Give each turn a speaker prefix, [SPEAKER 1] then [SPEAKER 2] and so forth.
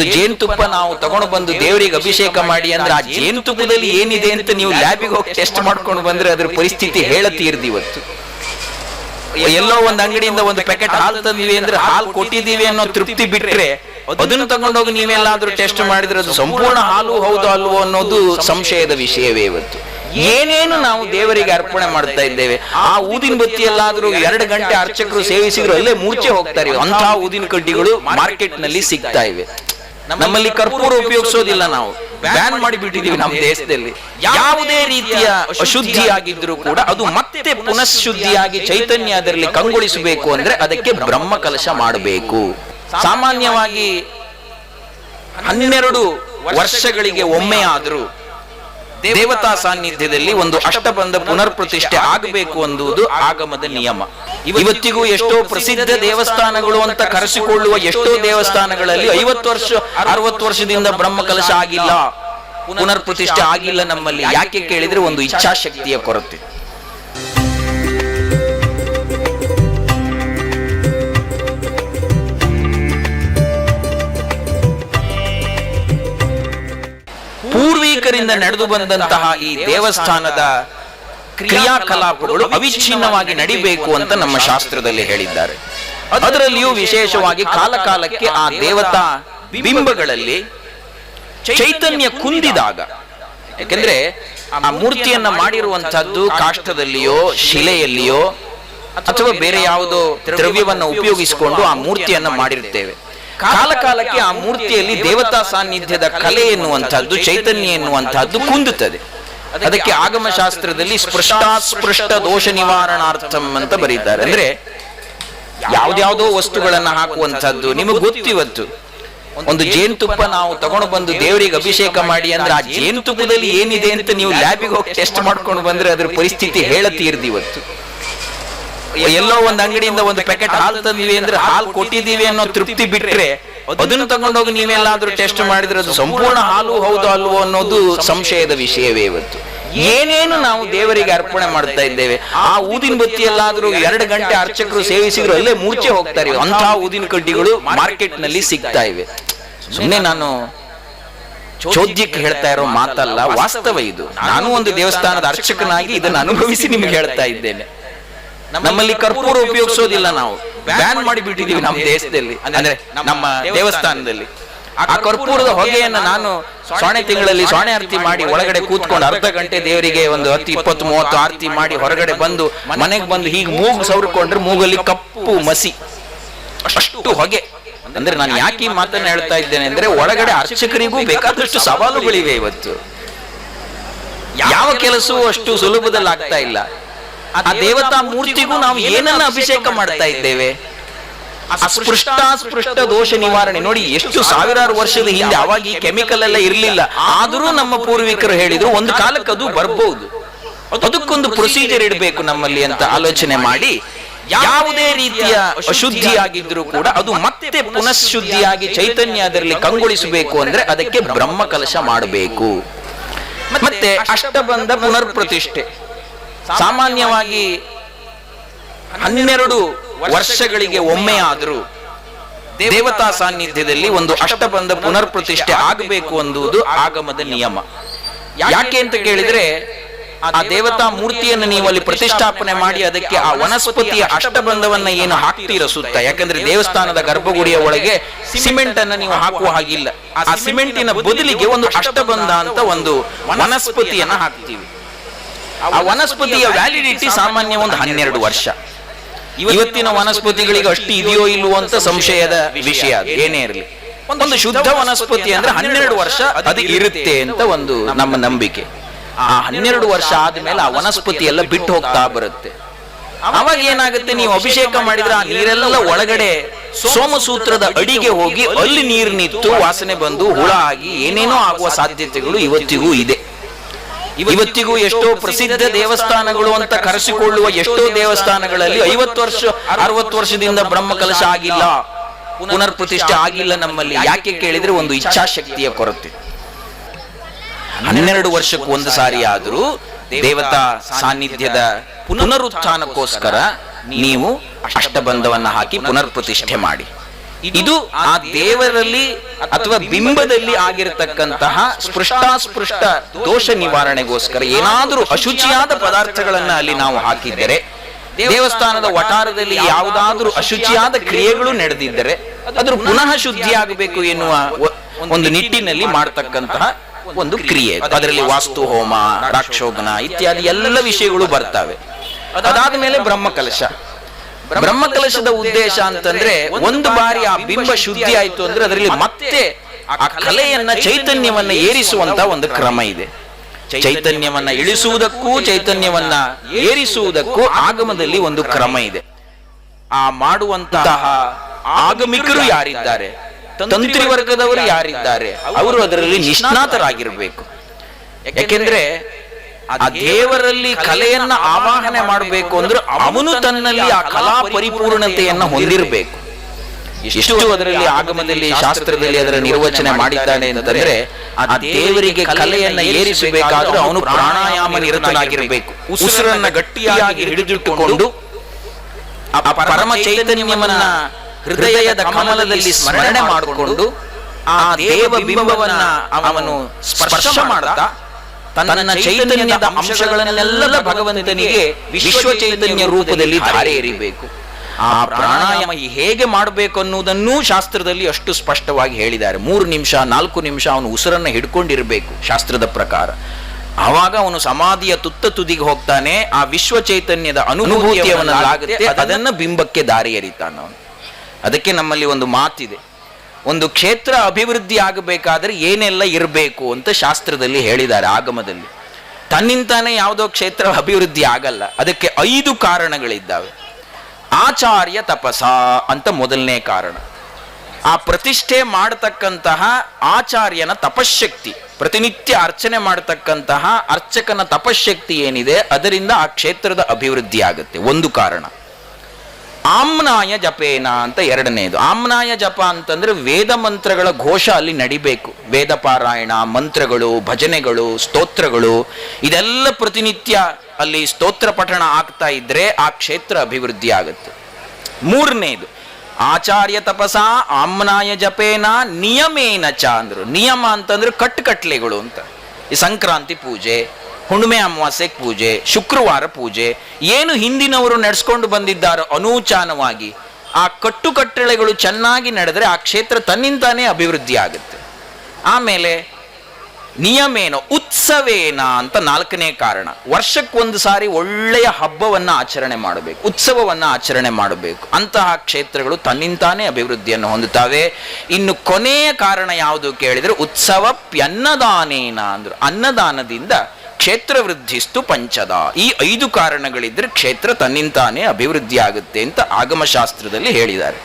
[SPEAKER 1] ಒಂದು ಜೇನುತುಪ್ಪ ನಾವು ತಗೊಂಡು ಬಂದು ದೇವರಿಗೆ ಅಭಿಷೇಕ ಮಾಡಿ ಅಂದ್ರೆ ಆ ಜೇನುತುಪ್ಪದಲ್ಲಿ ಏನಿದೆ ಅಂತ ನೀವು ಲ್ಯಾಬಿಗೆ ಹೋಗಿ ಟೆಸ್ಟ್ ಮಾಡ್ಕೊಂಡು ಬಂದ್ರೆ ಅದ್ರ ಪರಿಸ್ಥಿತಿ ಹೇಳತೀರ್ದು ಇವತ್ತು. ಎಲ್ಲೋ ಒಂದ್ ಅಂಗಡಿಯಿಂದ ಒಂದು ಪ್ಯಾಕೆಟ್ ಹಾಲು ತಂದಿವಿ ಅಂದ್ರೆ ಹಾಲು ಕೊಟ್ಟಿದ್ದೀವಿ ಅನ್ನೋ ತೃಪ್ತಿ ಬಿಟ್ರೆ ಅದನ್ನು ತಗೊಂಡೋಗಿ ನೀವೆಲ್ಲಾದ್ರೂ ಟೆಸ್ಟ್ ಮಾಡಿದ್ರೆ ಅದು ಸಂಪೂರ್ಣ ಹಾಲು ಹೌದು ಅಲ್ವೋ ಅನ್ನೋದು ಸಂಶಯದ ವಿಷಯವೇ ಇವತ್ತು. ಏನೇನು ನಾವು ದೇವರಿಗೆ ಅರ್ಪಣೆ ಮಾಡ್ತಾ ಇದ್ದೇವೆ, ಆ ಊದಿನ ಬತ್ತಿಯಲ್ಲಾದ್ರೂ ಎರಡು ಗಂಟೆ ಅರ್ಚಕರು ಸೇವಿಸಿದ್ರು ಅಲ್ಲೇ ಮೂರ್ಛೆ ಹೋಗ್ತಾರೆ ಅಂತ ಊದಿನ ಕಡ್ಡಿಗಳು ಮಾರ್ಕೆಟ್ನಲ್ಲಿ ಸಿಗ್ತಾ ಇವೆ. ನಮ್ಮಲ್ಲಿ ಕರ್ಪೂರ ಉಪಯೋಗಿಸೋದಿಲ್ಲ ನಾವು. ಬ್ಯಾನ್ ಮಾಡಿಬಿಟ್ಟಿದೀವಿ ನಮ್ಮ ದೇಶದಲ್ಲಿ. ಯಾವುದೇ ರೀತಿಯ ಅಶುದ್ಧಿ ಆಗಿದ್ರು ಕೂಡ ಅದು ಮತ್ತೆ ಪುನಃಶುದ್ಧಿಯಾಗಿ ಚೈತನ್ಯ ಅದರಲ್ಲಿ ಕಂಗೊಳಿಸಬೇಕು ಅಂದ್ರೆ ಅದಕ್ಕೆ ಬ್ರಹ್ಮ ಕಲಶ ಮಾಡಬೇಕು. ಸಾಮಾನ್ಯವಾಗಿ ಹನ್ನೆರಡು ವರ್ಷಗಳಿಗೆ ಒಮ್ಮೆ ಆದರೂ ದೇವತಾ ಸಾನ್ನಿಧ್ಯದಲ್ಲಿ ಒಂದು ಅಷ್ಟಬಂಧ ಪುನರ್ ಪ್ರತಿಷ್ಠೆ ಆಗಬೇಕು ಅನ್ನುವುದು ಆಗಮದ ನಿಯಮ. ಇವತ್ತಿಗೂ ಎಷ್ಟೋ ಪ್ರಸಿದ್ಧ ದೇವಸ್ಥಾನಗಳು ಅಂತ ಕರೆಸಿಕೊಳ್ಳುವ ಎಷ್ಟೋ ದೇವಸ್ಥಾನಗಳಲ್ಲಿ ಐವತ್ತು ವರ್ಷ ಅರವತ್ತು ವರ್ಷದಿಂದ ಬ್ರಹ್ಮ ಕಲಶ ಆಗಿಲ್ಲ. ಪುನರ್ ಪ್ರತಿಷ್ಠೆ ಆಗಿಲ್ಲ ನಮ್ಮಲ್ಲಿ. ಯಾಕೆ ಕೇಳಿದ್ರೆ ಒಂದು ಇಚ್ಛಾಶಕ್ತಿಯ ಕೊರತೆ. ಪೂರ್ವಿಕರಿಂದ ನಡೆದು ಬಂದಂತಹ ಈ ದೇವಸ್ಥಾನದ ಕ್ರಿಯಾಕಲಾಪಗಳು ಅವಿಚ್ಛಿನ್ನವಾಗಿ ನಡಿಬೇಕು ಅಂತ ನಮ್ಮ ಶಾಸ್ತ್ರದಲ್ಲಿ ಹೇಳಿದ್ದಾರೆ. ಅದರಲ್ಲಿಯೂ ವಿಶೇಷವಾಗಿ ಕಾಲಕಾಲಕ್ಕೆ ಆ ದೇವತಾ ಬಿಂಬಗಳಲ್ಲಿ ಚೈತನ್ಯ ಕುಂದಿದಾಗ ಯಾಕೆಂದ್ರೆ ಆ ಮೂರ್ತಿಯನ್ನ ಮಾಡಿರುವಂತಹದ್ದು ಕಾಷ್ಟದಲ್ಲಿಯೋ ಶಿಲೆಯಲ್ಲಿಯೋ ಅಥವಾ ಬೇರೆ ಯಾವುದೋ ದ್ರವ್ಯವನ್ನು ಉಪಯೋಗಿಸಿಕೊಂಡು ಆ ಮೂರ್ತಿಯನ್ನ ಮಾಡಿರ್ತೇವೆ ಕಾಲಕಾಲಕ್ಕೆ ಆ ಮೂರ್ತಿಯಲ್ಲಿ ದೇವತಾ ಸಾನ್ನಿಧ್ಯದ ಕಲೆ ಎನ್ನುವಂತಹದ್ದು ಚೈತನ್ಯ ಎನ್ನುವಂತಹದ್ದು ಕುಂದುತ್ತದೆ. ಅದಕ್ಕೆ ಆಗಮ ಶಾಸ್ತ್ರದಲ್ಲಿ ಸ್ಪೃಷ್ಟಾಸ್ಪೃಷ್ಟ ದೋಷ ನಿವಾರಣಾರ್ಥಂ ಅಂತ ಬರೀತಾರೆ. ಅಂದ್ರೆ ಯಾವ್ದ್ಯಾವ್ದೋ ವಸ್ತುಗಳನ್ನ ಹಾಕುವಂತಹದ್ದು ನಿಮಗೆ ಗೊತ್ತಿವತ್ತು. ಒಂದು ಜೇನುತುಪ್ಪ ನಾವು ತಗೊಂಡು ಬಂದು ದೇವರಿಗೆ ಅಭಿಷೇಕ ಮಾಡಿ ಅಂದ್ರೆ ಆ ಜೇನುತುಪ್ಪದಲ್ಲಿ ಏನಿದೆ ಅಂತ ನೀವು ಲ್ಯಾಬಿಗೆ ಹೋಗಿ ಟೆಸ್ಟ್ ಮಾಡ್ಕೊಂಡು ಬಂದ್ರೆ ಅದ್ರ ಪರಿಸ್ಥಿತಿ ಹೇಳತೀರ್ದು ಇವತ್ತು ಎಲ್ಲೋ ಒಂದ್ ಅಂಗಡಿಯಿಂದ ಒಂದು ಪ್ಯಾಕೆಟ್ ಹಾಲು ತಂದಿವಿ ಅಂದ್ರೆ ಹಾಲು ಕೊಟ್ಟಿದೀವಿ ಅನ್ನೋ ತೃಪ್ತಿ ಬಿಟ್ರೆ ಅದನ್ನು ತಗೊಂಡೋಗಿ ನೀವೆಲ್ಲಾದ್ರೂ ಟೆಸ್ಟ್ ಮಾಡಿದ್ರೆ ಅದು ಸಂಪೂರ್ಣ ಹಾಲು ಹೌದು ಅಲ್ವೋ ಅನ್ನೋದು ಸಂಶಯದ ವಿಷಯವೇ ಇವತ್ತು. ಏನೇನು ನಾವು ದೇವರಿಗೆ ಅರ್ಪಣೆ ಮಾಡ್ತಾ ಇದ್ದೇವೆ, ಆ ಊದಿನ ಬತ್ತಿಯಲ್ಲಾದ್ರೂ ಎರಡು ಗಂಟೆ ಅರ್ಚಕರು ಸೇವಿಸಿದ್ರು, ಅಲ್ಲೇ ಮೂರ್ಛೆ ಹೋಗ್ತಾರೆ ಅಂತ ಊದಿನ ಕಡ್ಡಿಗಳು ಮಾರ್ಕೆಟ್ನಲ್ಲಿ ಸಿಗ್ತಾ ಇವೆ. ಸುಮ್ಮನೆ ನಾನು ಚೋದ್ಯಕ್ಕೆ ಹೇಳ್ತಾ ಇರೋ ಮಾತಲ್ಲ, ವಾಸ್ತವ ಇದು. ನಾನು ಒಂದು ದೇವಸ್ಥಾನದ ಅರ್ಚಕನಾಗಿ ಇದನ್ನು ಅನುಭವಿಸಿ ನಿಮ್ಗೆ ಹೇಳ್ತಾ ಇದ್ದೇನೆ. ನಮ್ಮಲ್ಲಿ ಕರ್ಪೂರ ಉಪಯೋಗಿಸೋದಿಲ್ಲ ನಾವು. ಬ್ಯಾನ್ ಮಾಡಿ ಬಿಟ್ಟಿದ್ದೀವಿ ನಮ್ಮ ದೇಶದಲ್ಲಿ. ಅಂದ್ರೆ ನಮ್ಮ ದೇವಸ್ಥಾನದಲ್ಲಿ. ಆ ಕರ್ಪೂರದ ಹೊಗೆಯನ್ನ ನಾನು ಸೊಣೆ ತಿಂಗಳಲ್ಲಿ ಸೊಣೆ ಆರತಿ ಮಾಡಿ ಒಳಗಡೆ ಕೂತ್ಕೊಂಡು ಅರ್ಧ ಗಂಟೆ ದೇವರಿಗೆ ಒಂದು ಹತ್ತು ಇಪ್ಪತ್ತು ಮೂವತ್ತು ಆರತಿ ಮಾಡಿ ಹೊರಗಡೆ ಬಂದು ಮನೆಗೆ ಬಂದು ಹೀಗೆ ಮೂಗು ಸವರ್ಕೊಂಡ್ರೆ ಮೂಗಲ್ಲಿ ಕಪ್ಪು ಮಸಿ. ಅಷ್ಟು ಹೊಗೆ. ಅಂದ್ರೆ ನಾನು ಯಾಕೆ ಈ ಮಾತನ್ನ ಹೇಳ್ತಾ ಇದ್ದೇನೆ ಅಂದ್ರೆ ಒಳಗಡೆ ಅರ್ಚಕರಿಗೂ ಬೇಕಾದಷ್ಟು ಸವಾಲುಗಳಿವೆ ಇವತ್ತು. ಯಾವ ಕೆಲಸವೂ ಅಷ್ಟು ಸುಲಭದಲ್ಲಿ ಆಗ್ತಾ ಇಲ್ಲ. ಆ ದೇವತಾ ಮೂರ್ತಿಗೂ ನಾವು ಏನನ್ನ ಅಭಿಷೇಕ ಮಾಡ್ತಾ ಇದ್ದೇವೆ? ಅಸ್ಪೃಷ್ಟಾಸ್ಪೃಷ್ಟ ದೋಷ ನಿವಾರಣೆ ನೋಡಿ ಎಷ್ಟು ಸಾವಿರಾರು ವರ್ಷದ ಹಿಂದೆ ಅವಾಗ ಈ ಕೆಮಿಕಲ್ ಎಲ್ಲ ಇರಲಿಲ್ಲ. ಆದರೂ ನಮ್ಮ ಪೂರ್ವಿಕರು ಹೇಳಿದ್ರು ಒಂದು ಕಾಲಕ್ಕೆ ಅದು ಬರ್ಬಹುದು ಅದಕ್ಕೊಂದು ಪ್ರೊಸೀಜರ್ ಇಡಬೇಕು ನಮ್ಮಲ್ಲಿ ಅಂತ ಆಲೋಚನೆ ಮಾಡಿ ಯಾವುದೇ ರೀತಿಯ ಅಶುದ್ಧಿ ಆಗಿದ್ರು ಕೂಡ ಅದು ಮತ್ತೆ ಪುನಃಶುದ್ಧಿಯಾಗಿ ಚೈತನ್ಯ ಅದರಲ್ಲಿ ಕಂಗೊಳಿಸಬೇಕು ಅಂದ್ರೆ ಅದಕ್ಕೆ ಬ್ರಹ್ಮ ಕಲಶ ಮಾಡಬೇಕು. ಮತ್ತೆ ಅಷ್ಟಬಂಧ ಪುನರ್ ಪ್ರತಿಷ್ಠೆ ಸಾಮಾನ್ಯವಾಗಿ ಹನ್ನೆರಡು ವರ್ಷಗಳಿಗೆ ಒಮ್ಮೆ ಆದರೂ ದೇವತಾ ಸಾನ್ನಿಧ್ಯದಲ್ಲಿ ಒಂದು ಅಷ್ಟಬಂಧ ಪುನರ್ ಪ್ರತಿಷ್ಠೆ ಆಗಬೇಕು ಅನ್ನುವುದು ಆಗಮದ ನಿಯಮ. ಯಾಕೆ ಅಂತ ಕೇಳಿದ್ರೆ, ಆ ದೇವತಾ ಮೂರ್ತಿಯನ್ನು ನೀವು ಅಲ್ಲಿ ಪ್ರತಿಷ್ಠಾಪನೆ ಮಾಡಿ ಅದಕ್ಕೆ ಆ ವನಸ್ಪತಿಯ ಅಷ್ಟಬಂಧವನ್ನ ಏನು ಹಾಕ್ತೀರ ಸುತ್ತ? ಯಾಕಂದ್ರೆ ದೇವಸ್ಥಾನದ ಗರ್ಭಗುಡಿಯ ಒಳಗೆ ಸಿಮೆಂಟ್ ಅನ್ನ ನೀವು ಹಾಕುವ ಹಾಗಿಲ್ಲ. ಆ ಸಿಮೆಂಟಿನ ಬದಲಿಗೆ ಒಂದು ಅಷ್ಟಬಂಧ ಅಂತ ಒಂದು ವನಸ್ಪತಿಯನ್ನ ಹಾಕ್ತೀವಿ. ಆ ವನಸ್ಪತಿಯ ವ್ಯಾಲಿಡಿಟಿ ಸಾಮಾನ್ಯ ಒಂದು ಹನ್ನೆರಡು ವರ್ಷ. ಇವತ್ತಿನ ವನಸ್ಪತಿಗಳಿಗೆ ಅಷ್ಟು ಇದೆಯೋ ಇಲ್ವೋ ಅಂತ ಸಂಶಯದ ವಿಷಯ ಏನೇ ಇರಲಿ. ಒಂದು ಶುದ್ಧ ವನಸ್ಪತಿ ಅಂದ್ರೆ ಹನ್ನೆರಡು ವರ್ಷ ಅದು ಇರುತ್ತೆ ಅಂತ ಒಂದು ನಮ್ಮ ನಂಬಿಕೆ. ಆ ಹನ್ನೆರಡು ವರ್ಷ ಆದ್ಮೇಲೆ ಆ ವನಸ್ಪತಿ ಎಲ್ಲ ಬಿಟ್ಟು ಹೋಗ್ತಾ ಬರುತ್ತೆ. ಅವಾಗ ಏನಾಗುತ್ತೆ? ನೀವು ಅಭಿಷೇಕ ಮಾಡಿದ್ರೆ ಆ ನೀರೆಲ್ಲ ಒಳಗಡೆ ಸೋಮಸೂತ್ರದ ಅಡಿಗೆ ಹೋಗಿ ಅಲ್ಲಿ ನೀರು ನಿಂತು ವಾಸನೆ ಬಂದು ಹುಳ ಆಗಿ ಏನೇನೋ ಆಗುವ ಸಾಧ್ಯತೆಗಳು ಇವತ್ತಿಗೂ ಇದೆ. ಇವತ್ತಿಗೂ ಎಷ್ಟೋ ಪ್ರಸಿದ್ಧ ದೇವಸ್ಥಾನಗಳು ಅಂತ ಕರೆಸಿಕೊಳ್ಳುವ ಎಷ್ಟೋ ದೇವಸ್ಥಾನಗಳಲ್ಲಿ ಐವತ್ತು ವರ್ಷ ಅರವತ್ತು ವರ್ಷದಿಂದ ಬ್ರಹ್ಮ ಕಲಶ ಆಗಿಲ್ಲ. ಪುನರ್ ಪ್ರತಿಷ್ಠೆ ಆಗಿಲ್ಲ ನಮ್ಮಲ್ಲಿ. ಯಾಕೆ ಕೇಳಿದ್ರೆ ಒಂದು ಇಚ್ಛಾಶಕ್ತಿಯ ಕೊರತೆ. ಹನ್ನೆರಡು ವರ್ಷಕ್ಕೂ ಒಂದು ಸಾರಿ ಆದರೂ ದೇವತಾ ಸಾನ್ನಿಧ್ಯದ ಪುನರುತ್ಥಾನಕ್ಕೋಸ್ಕರ ನೀವು ಅಷ್ಟಬಂಧವನ್ನು ಹಾಕಿ ಪುನರ್ ಪ್ರತಿಷ್ಠೆ ಮಾಡಿ. ಇದು ಆ ದೇವರಲ್ಲಿ ಅಥವಾ ಬಿಂಬದಲ್ಲಿ ಆಗಿರತಕ್ಕಂತಹ ಸ್ಪೃಷ್ಟಾಸ್ಪೃಷ್ಟ ದೋಷ ನಿವಾರಣೆಗೋಸ್ಕರ ಏನಾದರೂ ಅಶುಚಿಯಾದ ಪದಾರ್ಥಗಳನ್ನ ಅಲ್ಲಿ ನಾವು ಹಾಕಿದ್ದರೆ ದೇವಸ್ಥಾನದ ವಟಾರದಲ್ಲಿ ಯಾವುದಾದ್ರೂ ಅಶುಚಿಯಾದ ಕ್ರಿಯೆಗಳು ನಡೆದಿದ್ದರೆ ಅದ್ರ ಪುನಃ ಶುದ್ಧಿ ಆಗಬೇಕು ಎನ್ನುವ ಒಂದು ನಿಟ್ಟಿನಲ್ಲಿ ಮಾಡತಕ್ಕಂತಹ ಒಂದು ಕ್ರಿಯೆ. ಅದರಲ್ಲಿ ವಾಸ್ತು ಹೋಮ ರಾಕ್ಷೋಗನ ಇತ್ಯಾದಿ ಎಲ್ಲ ವಿಷಯಗಳು ಬರ್ತವೆ. ಅದಾದ ಮೇಲೆ ಬ್ರಹ್ಮಕಲಶ. ಬ್ರಹ್ಮಕಲಶದ ಉದ್ದೇಶ ಅಂತಂದ್ರೆ ಒಂದು ಬಾರಿ ಆ ಬಿಂಬ ಶುದ್ಧಿ ಆಯ್ತು ಅಂದ್ರೆ ಅದರಲ್ಲಿ ಮತ್ತೆ ಆ ಕಲೆಯನ್ನ, ಚೈತನ್ಯವನ್ನ ಏರಿಸುವಂತ ಒಂದು ಕ್ರಮ ಇದೆ. ಚೈತನ್ಯವನ್ನ ಇಳಿಸುವುದಕ್ಕೂ, ಚೈತನ್ಯವನ್ನ ಏರಿಸುವುದಕ್ಕೂ ಆಗಮದಲ್ಲಿ ಒಂದು ಕ್ರಮ ಇದೆ. ಆ ಮಾಡುವಂತಹ ಆಗಮಿಕರು ಯಾರಿದ್ದಾರೆ? ತಂತ್ರಿ ವರ್ಗದವರು ಯಾರಿದ್ದಾರೆ? ಅವರು ಅದರಲ್ಲಿ ನಿಷ್ಣಾತರಾಗಿರ್ಬೇಕು. ಯಾಕೆಂದ್ರೆ ಆ ದೇವರಲ್ಲಿ ಕಲೆಯನ್ನ ಆವಾಹನೆ ಮಾಡಬೇಕು ಅಂದ್ರೆ ಅವನು ತನ್ನಲ್ಲಿ ಆ ಕಲಾ ಪರಿಪೂರ್ಣತೆಯನ್ನ ಹೊಂದಿರಬೇಕು. ಎಷ್ಟು ಅದರಲ್ಲಿ ಆಗಮದಲ್ಲಿ ಶಾಸ್ತ್ರದಲ್ಲಿ ಅದರ ನಿರ್ವಚನೆ ಮಾಡಿದ್ದಾನೆ ಅಂತಂದ್ರೆ ಆ ದೇವರಿಗೆ ಕಲೆಯನ್ನ ಏರಿಸಬೇಕಾದ್ರೆ ಅವನು ಪ್ರಾಣಾಯಾಮ ನಿರತನಾಗಿರಬೇಕು. ಉಸಿರನ್ನ ಗಟ್ಟಿಯಾಗಿ ಹಿಡಿದಿಟ್ಟುಕೊಂಡು ಆ ಪರಮ ಚೈತನ್ಯವನ್ನ ಹೃದಯದ ಕಮಲದಲ್ಲಿ ಸ್ಮರಣೆ ಮಾಡಿಕೊಂಡು ಆ ದೇವ ಬಿಂಬವನ್ನ ಅವನು ಸ್ಪರ್ಶ ಮಾಡ್ತಾ ತನ್ನ ಚೈತನ್ಯದ ಅಂಶಗಳನ್ನೆಲ್ಲ ಭಗವಂತನಿಗೆ ವಿಶ್ವ ಚೈತನ್ಯ ರೂಪದಲ್ಲಿ ಧಾರೆ ಎರಿಬೇಕು ಆ ಪ್ರಾಣಾಯಾಮ ಹೇಗೆ ಮಾಡಬೇಕು ಅನ್ನುವುದನ್ನೂ ಶಾಸ್ತ್ರದಲ್ಲಿ ಅಷ್ಟು ಸ್ಪಷ್ಟವಾಗಿ ಹೇಳಿದ್ದಾರೆ. ಮೂರು ನಿಮಿಷ ನಾಲ್ಕು ನಿಮಿಷ ಅವನು ಉಸಿರನ್ನ ಹಿಡ್ಕೊಂಡಿರಬೇಕು ಶಾಸ್ತ್ರದ ಪ್ರಕಾರ. ಆವಾಗ ಅವನು ಸಮಾಧಿಯ ತುತ್ತ ತುದಿಗೆ ಹೋಗ್ತಾನೆ ಆ ವಿಶ್ವ ಚೈತನ್ಯದ ಅನುಭೂತಿ ಅವನಲ್ಲಾಗುತ್ತೆ ಅದನ್ನ ಬಿಂಬಕ್ಕೆ ದಾರಿ ಎರಿತಾನ ಅವನು. ಅದಕ್ಕೆ ನಮ್ಮಲ್ಲಿ ಒಂದು ಮಾತಿದೆ. ಒಂದು ಕ್ಷೇತ್ರ ಅಭಿವೃದ್ಧಿ ಆಗಬೇಕಾದ್ರೆ ಏನೆಲ್ಲ ಇರಬೇಕು ಅಂತ ಶಾಸ್ತ್ರದಲ್ಲಿ ಹೇಳಿದ್ದಾರೆ ಆಗಮದಲ್ಲಿ. ತನ್ನಿಂತಾನೆ ಯಾವುದೋ ಕ್ಷೇತ್ರ ಅಭಿವೃದ್ಧಿ ಆಗಲ್ಲ. ಅದಕ್ಕೆ ಐದು ಕಾರಣಗಳಿದ್ದಾವೆ. ಆಚಾರ್ಯ ತಪಸ ಅಂತ ಮೊದಲನೇ ಕಾರಣ. ಆ ಪ್ರತಿಷ್ಠೆ ಮಾಡತಕ್ಕಂತಹ ಆಚಾರ್ಯನ ತಪಶಕ್ತಿ ಪ್ರತಿನಿತ್ಯ ಅರ್ಚನೆ ಮಾಡತಕ್ಕಂತಹ ಅರ್ಚಕನ ತಪಶಕ್ತಿ ಏನಿದೆ, ಅದರಿಂದ ಆ ಕ್ಷೇತ್ರದ ಅಭಿವೃದ್ಧಿ ಆಗುತ್ತೆ ಒಂದು ಕಾರಣ. ಆಮ್ನಾಯ ಜಪೇನ ಅಂತ ಎರಡನೇದು. ಆಮ್ನಾಯ ಜಪ ಅಂತಂದ್ರೆ ವೇದ ಮಂತ್ರಗಳ ಘೋಷ ಅಲ್ಲಿ ನಡಿಬೇಕು. ವೇದ ಪಾರಾಯಣ, ಮಂತ್ರಗಳು, ಭಜನೆಗಳು, ಸ್ತೋತ್ರಗಳು, ಇದೆಲ್ಲ ಪ್ರತಿನಿತ್ಯ ಅಲ್ಲಿ ಸ್ತೋತ್ರ ಪಠಣ ಆಗ್ತಾ ಇದ್ರೆ ಆ ಕ್ಷೇತ್ರ ಅಭಿವೃದ್ಧಿ ಆಗುತ್ತೆ. ಮೂರನೇದು, ಆಚಾರ್ಯ ತಪಸ, ಆಮ್ನಾಯ ಜಪೇನ, ನಿಯಮೇನ ಚ ಅಂದ್ರು. ನಿಯಮ ಅಂತಂದ್ರೆ ಕಟ್ಟುಕಟ್ಲೆಗಳು ಅಂತ. ಈ ಸಂಕ್ರಾಂತಿ ಪೂಜೆ ಹುಣ್ಣಿಮೆ ಅಮಾವಾಸ್ಯೆ ಪೂಜೆ, ಶುಕ್ರವಾರ ಪೂಜೆ, ಏನು ಹಿಂದಿನವರು ನಡೆಸ್ಕೊಂಡು ಬಂದಿದ್ದಾರೋ ಅನೂಚಾನವಾಗಿ ಆ ಕಟ್ಟುಕಟ್ಟಳೆಗಳು ಚೆನ್ನಾಗಿ ನಡೆದರೆ ಆ ಕ್ಷೇತ್ರ ತನ್ನಿಂದಾನೇ ಅಭಿವೃದ್ಧಿ ಆಗುತ್ತೆ. ಆಮೇಲೆ ನಿಯಮೇನ ಉತ್ಸವೇನ ಅಂತ ನಾಲ್ಕನೇ ಕಾರಣ. ವರ್ಷಕ್ಕೊಂದು ಸಾರಿ ಒಳ್ಳೆಯ ಹಬ್ಬವನ್ನು ಆಚರಣೆ ಮಾಡಬೇಕು, ಉತ್ಸವವನ್ನು ಆಚರಣೆ ಮಾಡಬೇಕು. ಅಂತಹ ಕ್ಷೇತ್ರಗಳು ತನ್ನಿಂತಾನೇ ಅಭಿವೃದ್ಧಿಯನ್ನು ಹೊಂದುತ್ತವೆ. ಇನ್ನು ಕೊನೆಯ ಕಾರಣ ಯಾವುದು ಕೇಳಿದರೆ ಉತ್ಸವ ಪ್ಯನ್ನದಾನೇನ ಅಂದರು. ಅನ್ನದಾನದಿಂದ ಕ್ಷೇತ್ರ ವೃದ್ಧಿಸ್ತು ಪಂಚದ. ಈ ಐದು ಕಾರಣಗಳಿದ್ರೆ ಕ್ಷೇತ್ರ ತನ್ನಿಂತಾನೇ ಅಭಿವೃದ್ಧಿ ಆಗುತ್ತೆ ಅಂತ ಆಗಮಶಾಸ್ತ್ರದಲ್ಲಿ ಹೇಳಿದ್ದಾರೆ.